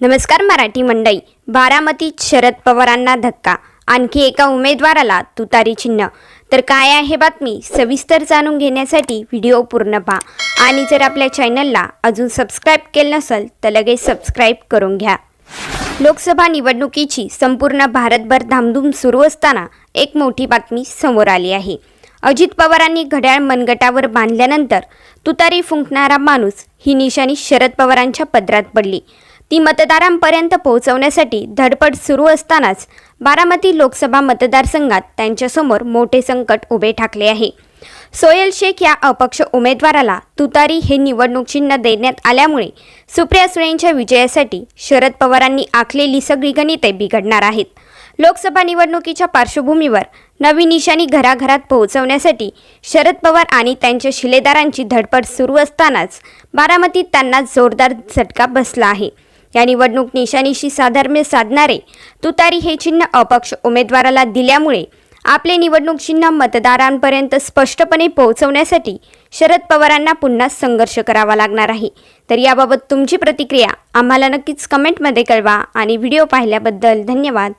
नमस्कार मराठी मंडई बारामतीत शरद पवारांना धक्का. आणखी एका उमेदवाराला तुतारी चिन्ह. तर काय आहे बातमी? सविस्तर जाणून घेण्यासाठी व्हिडिओ पूर्ण पहा. आणि जर आपल्या चॅनलला अजून सबस्क्राईब केलं नसेल तर लगेच सबस्क्राईब करून घ्या. लोकसभा निवडणुकीची संपूर्ण भारतभर धामधूम सुरू असताना एक मोठी बातमी समोर आली आहे. अजित पवारांनी घड्याळ मनगटावर बांधल्यानंतर तुतारी फुंकणारा माणूस ही निशाणी शरद पवारांच्या पदरात पडली. ती मतदारांपर्यंत पोहोचवण्यासाठी धडपड सुरू असतानाच बारामती लोकसभा मतदारसंघात त्यांच्यासमोर मोठे संकट उभे ठाकले आहे. सोयल शेख या अपक्ष उमेदवाराला तुतारी हे निवडणूक चिन्ह देण्यात आल्यामुळे सुप्रिया सुळेंच्या विजयासाठी शरद पवारांनी आखलेली सगळी गणिते बिघडणार आहेत. लोकसभा निवडणुकीच्या पार्श्वभूमीवर नवी निशाणी घराघरात पोहोचवण्यासाठी शरद पवार आणि त्यांच्या शिलेदारांची धडपड सुरू असतानाच बारामतीत त्यांना जोरदार झटका बसला आहे. या निवडणूक निशाणीशी साधर्म्य साधणारे तुतारी हे चिन्ह अपक्ष उमेदवाराला दिल्यामुळे आपले निवडणूक चिन्ह मतदारांपर्यंत स्पष्टपणे पोहोचवण्यासाठी शरद पवारांना पुन्हा संघर्ष करावा लागणार आहे. तर याबाबत तुमची प्रतिक्रिया आम्हाला नक्कीच कमेंटमध्ये कळवा आणि व्हिडिओ पाहिल्याबद्दल धन्यवाद.